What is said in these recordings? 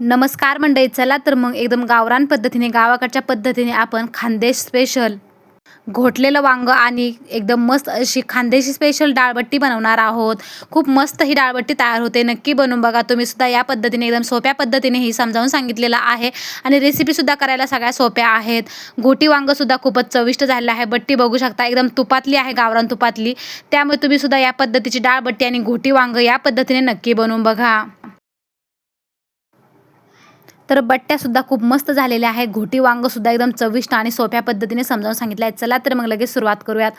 नमस्कार मंडळी चला तर मग एकदम गावरान पद्धतीने गावाकडच्या पद्धतीने आपण खानदेश स्पेशल घोटलेलं वांगं आणि एकदम मस्त अशी खानदेशी स्पेशल डाळबट्टी बनवणार आहोत. खूप मस्त ही डाळबट्टी तयार होते. नक्की बनवून बघा. तुम्ही सुद्धा या पद्धतीने एकदम सोप्या पद्धतीने ही समजावून सांगितलेलं आहे. आणि रेसिपीसुद्धा करायला सगळ्या सोप्या आहेत. घोटी वांगंसुद्धा खूपच चविष्ट झालेलं आहे. बट्टी बघू शकता एकदम तुपातली आहे गावरान तुपातली. त्यामुळे तुम्ही सुद्धा या पद्धतीची डाळबट्टी आणि घोटी वांगं या पद्धतीने नक्की बनवून बघा. तर बट्ट्यासुद्धा खूप मस्त झालेल्या आहे घोटी वांगसुद्धा एकदम चविष्ट आणि सोप्या पद्धतीने समजावून सांगितलं आहे चला तर मग लगेच सुरुवात करूयात.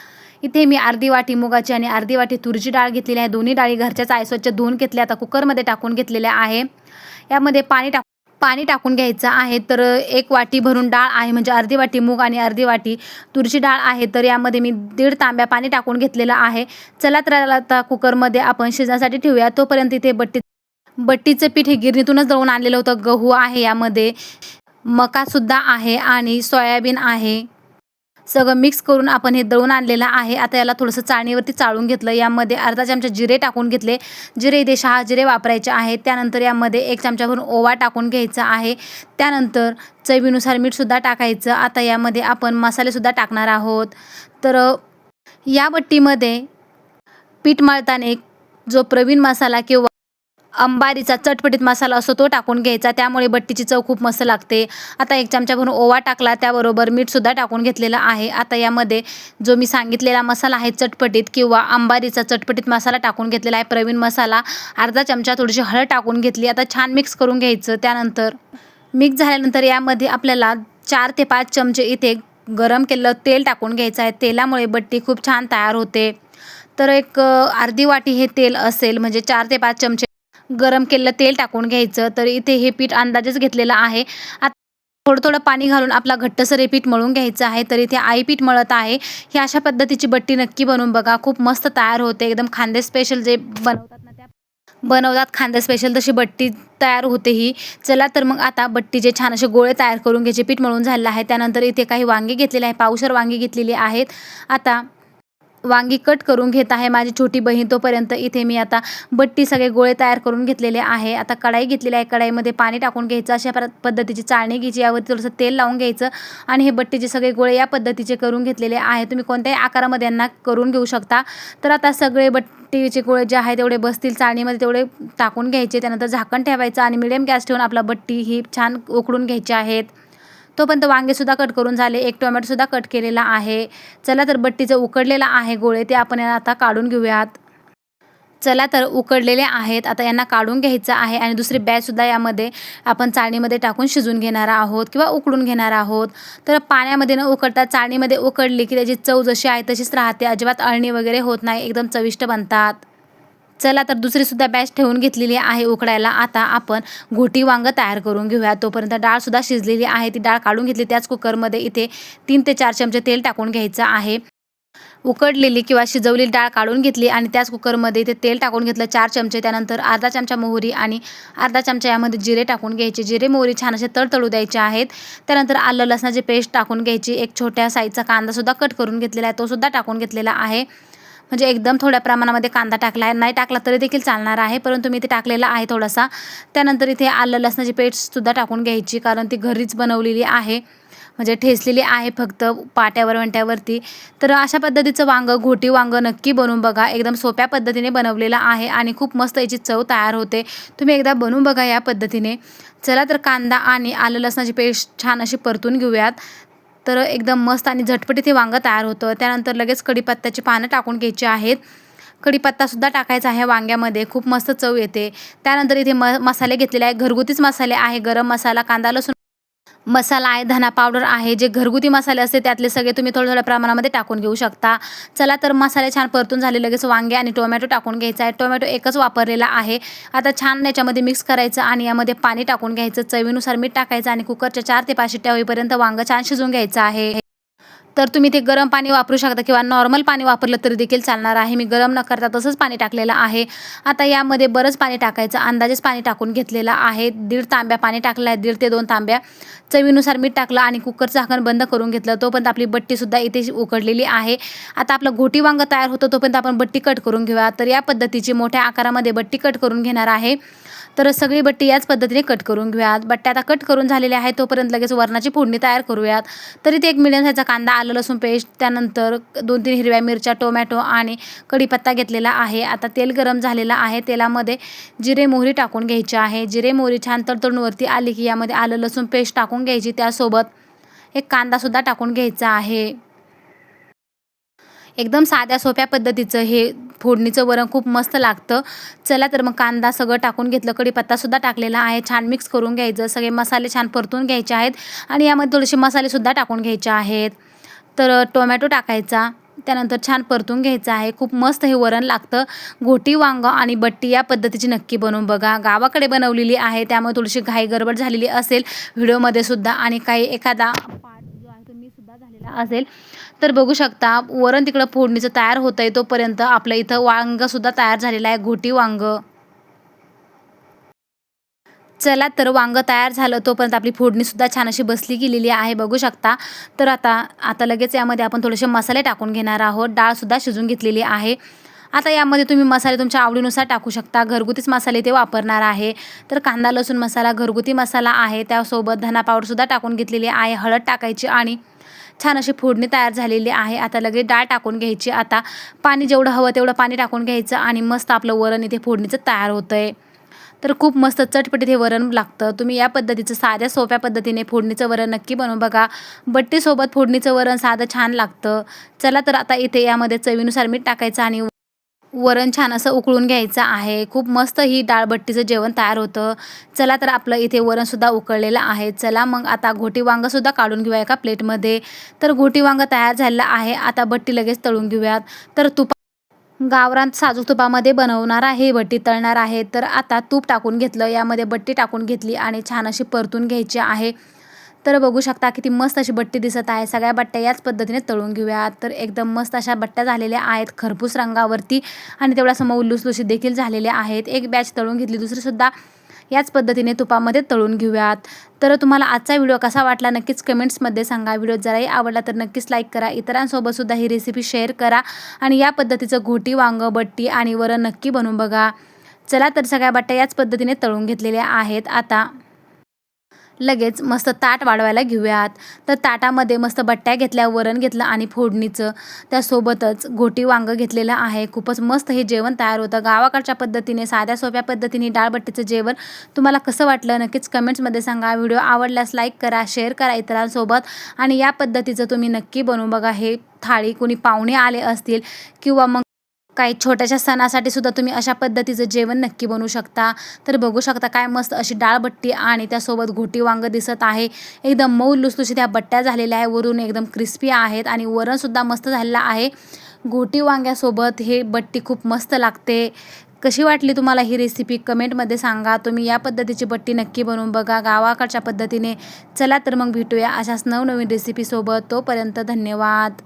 इथे मी अर्धी वाटी मुगाची आणि अर्धी वाटी तुरीची डाळ घेतलेली आहे. दोन्ही डाळी घरच्याच आहे स्वच्छ धुवून घेतल्या. आता कुकरमध्ये टाकून घेतलेल्या आहे. यामध्ये पाणी टाक पाणी टाकून घ्यायचं आहे. तर एक वाटी भरून डाळ आहे. म्हणजे अर्धी वाटी मूग आणि अर्धी वाटी तुरीची डाळ आहे. तर यामध्ये मी दीड तांब्या पाणी टाकून घेतलेलं आहे. चला तर आता कुकरमध्ये आपण शिजण्यासाठी ठेवूया. तोपर्यंत इथे बट्टी बट्टीचं पीठ हे गिरणीतूनच दळून आणलेलं होतं. गहू आहे यामध्ये मकासुद्धा आहे आणि सोयाबीन आहे. सगळं मिक्स करून आपण हे दळून आणलेलं आहे. आता याला थोडंसं चाळणीवरती चाळून घेतलं. यामध्ये अर्धा चमचा जिरे टाकून घेतले. जिरे इथे शहा जिरे वापरायचे आहेत त्यानंतर यामध्ये एक चमचाभरून ओवा टाकून घ्यायचा आहे. त्यानंतर चवीनुसार मीठसुद्धा टाकायचं. आता यामध्ये आपण मसालेसुद्धा टाकणार आहोत. तर या बट्टीमध्ये पीठ मळताना जो प्रवीण मसाला किंवा अंबारीचा चटपटीत मसाला असतो तो टाकून घ्यायचा. त्यामुळे बट्टीची चव खूप मस्त लागते. आता एक चमचा भरून ओवा टाकला त्याबरोबर मीठसुद्धा टाकून घेतलेलं आहे. आता यामध्ये जो मी सांगितलेला मसाला आहे चटपटीत किंवा अंबारीचा चटपटीत मसाला टाकून घेतलेला आहे प्रवीण मसाला अर्धा चमचा थोडीशी हळद टाकून घेतली. आता छान मिक्स करून घ्यायचं त्यानंतर. मिक्स झाल्यानंतर यामध्ये आपल्याला चार ते पाच चमचे इथे गरम केलेलं तेल टाकून घ्यायचं आहे. तेलामुळे बट्टी खूप छान तयार होते. तर एक अर्धी वाटी हे तेल असेल म्हणजे चार ते पाच चमचे गरम केलेलं तेल टाकून घ्यायचं. तर इथे हे पीठ अंदाजेच घेतलेलं आहे. आता थोडं थोडं पाणी घालून आपला घट्टसर हे पीठ मळून घ्यायचं आहे. तर इथे आई पीठ मळत आहे. ही अशा पद्धतीची बट्टी नक्की बनवून बघा. खूप मस्त तयार होते. एकदम खांदे स्पेशल जे बनवतात ना त्या बनवतात खांदे स्पेशल तशी बट्टी तयार होते ही. चला तर मग आता बट्टीचे छान असे गोळे तयार करून घ्यायचे. पीठ मळून झालेलं आहे. त्यानंतर इथे काही वांगी घेतलेले आहे. पावसर वांगी घेतलेली आहेत. आता वांगी कट करून घेत आहे. माझी छोटी बहीण तोपर्यंत इथे मी आता बट्टी सगळे गोळे तयार करून घेतलेले आहे. आता कढाई घेतलेली आहे. कढाईमध्ये पाणी टाकून घ्यायचं. अशा पद्धतीची चाळणी घ्यायची. यावरती थोडंसं तेल लावून घ्यायचं आणि हे बट्टीचे सगळे गोळे या पद्धतीचे करून घेतलेले आहे. तुम्ही कोणत्याही आकारामध्ये यांना करून घेऊ शकता. तर आता सगळे बट्टीचे गोळे जे आहे तेवढे बसतील. चाळणीमध्ये तेवढे टाकून घ्यायचे. त्यानंतर झाकण ठेवायचं आणि मिडियम गॅस ठेवून आपला बट्टी ही छान उकडून घ्यायची आहेत. तोपर्यंत वांगेसुद्धा कट करून झाले. एक टोमॅटोसुद्धा कट केलेला आहे. चला तर बट्टीचं उकडलेलं आहे गोळे ते आपण आता काढून घेऊयात. चला तर उकडलेले आहेत. आता यांना काढून घ्यायचं आहे आणि दुसरी बॅचसुद्धा यामध्ये आपण चाळणीमध्ये टाकून शिजून घेणार आहोत किंवा उकडून घेणार आहोत. तर पाण्यामध्ये न उकडता चाळणीमध्ये उकडली की त्याची चव जशी आहे तशीच राहते. अजिबात अळणी वगैरे होत नाही. एकदम चविष्ट बनतात. चला तर दुसरीसुद्धा बॅच ठेवून घेतलेली आहे उकडायला. आता आपण घोटी वांगं तयार करून घेऊया. तोपर्यंत डाळसुद्धा शिजलेली आहे. ती डाळ काढून घेतली. त्याच कुकरमध्ये इथे तीन ते चार चमचे तेल टाकून घ्यायचं आहे. उकडलेली किंवा शिजवलेली डाळ काढून घेतली आणि त्याच कुकरमध्ये इथे तेल टाकून घेतलं चार चमचे. त्यानंतर अर्धा चमचा मोहरी आणि अर्धा चमचा यामध्ये जिरे टाकून घ्यायचे. जिरे मोहरी छान असे तळतळू द्यायचे आहेत. त्यानंतर आलं लसणाची पेस्ट टाकून घ्यायची. एक छोट्या साईजचा कांदासुद्धा कट करून घेतलेला आहे. तोसुद्धा टाकून घेतलेला आहे. म्हणजे एकदम थोड्या प्रमाणामध्ये कांदा टाकला आहे. नाही टाकला तरी देखील चालणार आहे परंतु मी इथे टाकलेला आहे थोडासा. त्यानंतर इथे आलं लसणाची पेस्टसुद्धा टाकून घ्यायची कारण ती घरीच बनवलेली आहे. म्हणजे ठेसलेली आहे फक्त पाट्यावर वंट्यावरती. तर अशा पद्धतीचं वांगं घोटी वांगं नक्की बनवून बघा. एकदम सोप्या पद्धतीने बनवलेलं आहे आणि खूप मस्त याची चव तयार होते. तुम्ही एकदा बनवून बघा या पद्धतीने. चला तर कांदा आणि आलं लसणाची पेस्ट छान अशी परतून घेऊयात. तर एकदम मस्त आणि झटपटीत हे वांगं तयार होतं. त्यानंतर लगेच कढीपत्त्याची पानं टाकून घ्यायची आहेत. कढीपत्तासुद्धा टाकायचा आहे वांग्यामध्ये. खूप मस्त चव येते. त्यानंतर इथे म मसाले घेतलेले आहे घरगुतीच मसाले आहे. गरम मसाला कांदा लसूण मसाला आहे धना पावडर आहे जे घरगुती मसाले असते त्यातले सगळे तुम्ही थोड्या थोड्या प्रमाणामध्ये टाकून घेऊ शकता. चला तर मसाले छान परतून झाले लगेच वांगे आणि टोमॅटो टाकून घ्यायचा आहे. टोमॅटो एकच वापरलेला आहे. आता छान याच्यामध्ये मिक्स करायचं आणि यामध्ये पाणी टाकून घ्यायचं. चवीनुसार मीठ टाकायचं आणि कुकरच्या चार ते पाच शिट्ट्या होईपर्यंत वांगं छान शिजून घ्यायचं आहे. तर तुम्ही ते गरम पाणी वापरू शकता किंवा नॉर्मल पाणी वापरलं तरी देखील चालणार आहे. मी गरम न करता तसंच पाणी टाकलेलं आहे. आता यामध्ये बरंच पाणी टाकायचं. अंदाजेच पाणी टाकून घेतलेलं आहे. दीड तांब्या पाणी टाकलं आहे. दीड ते दोन तांब्या. चवीनुसार मीठ टाकलं आणि कुकरचं झाकण बंद करून घेतलं. तोपर्यंत आपली बट्टीसुद्धा इथे उकडलेली आहे. आता आपलं घोटी वांगं तयार होतं तोपर्यंत आपण बट्टी कट करून घेऊया. तर या पद्धतीची मोठ्या आकारामध्ये बट्टी कट करून घेणार आहे. तर सगळी बट्टी याच पद्धतीने कट करून घेऊयात. बट्ट्या आता कट करून झालेल्या आहेत तोपर्यंत लगेच वरणाची फोडणी तयार करूयात. तर इथे एक मिडियम साईजचा कांदा आलं लसूण पेस्ट त्यानंतर दोन तीन हिरव्या मिरच्या टोमॅटो आणि कढीपत्ता घेतलेला आहे. आता तेल गरम झालेलं आहे. तेलामध्ये जिरे मोहरी टाकून घ्यायची आहे. जिरे मोहरी छान तडतडूनवरती आली की यामध्ये आलं लसूण पेस्ट टाकून घ्यायची. त्यासोबत एक कांदासुद्धा टाकून घ्यायचा आहे. एकदम साध्या सोप्या पद्धतीचं हे फोडणीचं वरण खूप मस्त लागतं. चला तर मग कांदा सगळं टाकून घेतलं. कढीपत्तासुद्धा टाकलेला आहे. छान मिक्स करून घ्यायचं. सगळे मसाले छान परतून घ्यायचे आहेत. आणि यामध्ये थोडेसे मसालेसुद्धा टाकून घ्यायचे आहेत. तर टोमॅटो टाकायचा. त्यानंतर छान परतून घ्यायचं आहे. खूप मस्त हे वरण लागतं. घोटी वांग आणि बट्टी या पद्धतीची नक्की बनवून बघा. गावाकडे बनवलेली आहे. त्यामुळे थोडीशी घाई गडबड झालेली असेल. व्हिडिओमध्ये सुद्धा. आणि काही एखादा पार्ट जो आहे तो मी सुद्धा झालेला असेल. तर बघू शकता वरण तिकडं फोडणीचं तयार होतं आहे तोपर्यंत आपलं इथं वांगंसुद्धा तयार झालेलं आहे घोटी वांग. चला तर वांग तयार झालं तोपर्यंत आपली फोडणीसुद्धा छान अशी बसली गेलेली आहे बघू शकता. तर आता आता लगेच यामध्ये आपण थोडेसे मसाले टाकून घेणार आहोत डाळसुद्धा शिजून घेतलेली आहे. आता यामध्ये तुम्ही मसाले तुमच्या आवडीनुसार टाकू शकता घरगुतीच मसाले ते वापरणार आहे. तर कांदा लसूण मसाला घरगुती मसाला आहे त्यासोबत धना पावडरसुद्धा टाकून घेतलेली आहे हळद टाकायची आणि छान अशी फोडणी तयार झालेली आहे. आता लगेच डाळ टाकून घ्यायची. आता पाणी जेवढं हवं तेवढं पाणी टाकून घ्यायचं आणि मस्त आपलं वरण इथे फोडणीचं तयार होतं आहे तर खूप मस्त चटपटीत हे वरण लागतं. तुम्ही या पद्धतीचं साध्या सोप्या पद्धतीने फोडणीचं वरण नक्की बनवून बघा. बट्टीसोबत फोडणीचं वरण साधं छान लागतं. चला तर आता इथे यामध्ये चवीनुसार मीठ टाकायचं आणि वरण छान असं उकळून घ्यायचं आहे. खूप मस्त ही डाळबट्टीचं जेवण तयार होतं. चला तर आपलं इथे वरणसुद्धा उकळलेलं आहे. चला मग आता घोटी वांगंसुद्धा काढून घेऊया एका प्लेटमध्ये तर घोटी वांगं तयार झालेलं आहे. आता बट्टी लगेच तळून घेऊयात. तर तुपा गावरान साजूक तुपामध्ये बनवणार आहे. बट्टी तळणार आहे. तर आता तूप टाकून घेतलं. यामध्ये बट्टी टाकून घेतली आणि छान अशी परतून घ्यायची आहे. तर बघू शकता किती मस्त अशी बट्टी दिसत आहे. सगळ्या बट्ट्या याच पद्धतीने तळून घेऊयात. तर एकदम मस्त अशा बट्ट्या झालेल्या आहेत खरपूस रंगावरती आणि तेवढ्या समोर उल्लूसलुशी देखील झालेल्या आहेत. एक बॅच तळून घेतली दुसरीसुद्धा याच पद्धतीने तुपामध्ये तळून घेऊयात. तर तुम्हाला आजचा व्हिडिओ कसा वाटला नक्कीच कमेंट्समध्ये सांगा. व्हिडिओ जराही आवडला तर नक्कीच लाईक करा. इतरांसोबतसुद्धा ही रेसिपी शेअर करा आणि या पद्धतीचं घोटी वांग बट्टी आणि वरण नक्की बनवून बघा. चला तर सगळ्या बट्ट्या याच पद्धतीने तळून घेतलेल्या आहेत. आता लगेच मस्त ताट वाढवायला घेऊयात. तर ताटामध्ये मस्त बट्ट्या घेतल्या वरण घेतलं आणि फोडणीचं. त्यासोबतच घोटी वांगं घेतलेलं आहे. खूपच मस्त हे जेवण तयार होतं. गावाकडच्या पद्धतीने साध्या सोप्या पद्धतीने डाळबट्टीचं जेवण तुम्हाला कसं वाटलं नक्कीच कमेंट्समध्ये सांगा. व्हिडिओ आवडल्यास लाईक करा शेअर करा इतरांसोबत. आणि या पद्धतीचं तुम्ही नक्की बनवून बघा. हे थाळी कोणी पाहुणे आले असतील किंवा मग काही छोट्याशा सणासाठी सुद्धा तुम्ही अशा पद्धतीचं जेवण नक्की बनवू शकता. तर बघू शकता काय मस्त अशी डाळबट्टी आणि त्यासोबत घोटी वांग दिसत आहे. एकदम मऊ लुसलुशी त्या बट्ट्या झालेल्या आहे. वरून एकदम क्रिस्पी आहेत आणि वरणसुद्धा मस्त झालेलं आहे. घोटी वांग्यासोबत हे बट्टी खूप मस्त लागते. कशी वाटली तुम्हाला ही रेसिपी कमेंटमध्ये सांगा. तुम्ही या पद्धतीची बट्टी नक्की बनवून बघा. गावाकडच्या पद्धतीने चला तर मग भेटूया अशाच नवनवीन रेसिपीसोबत तोपर्यंत धन्यवाद.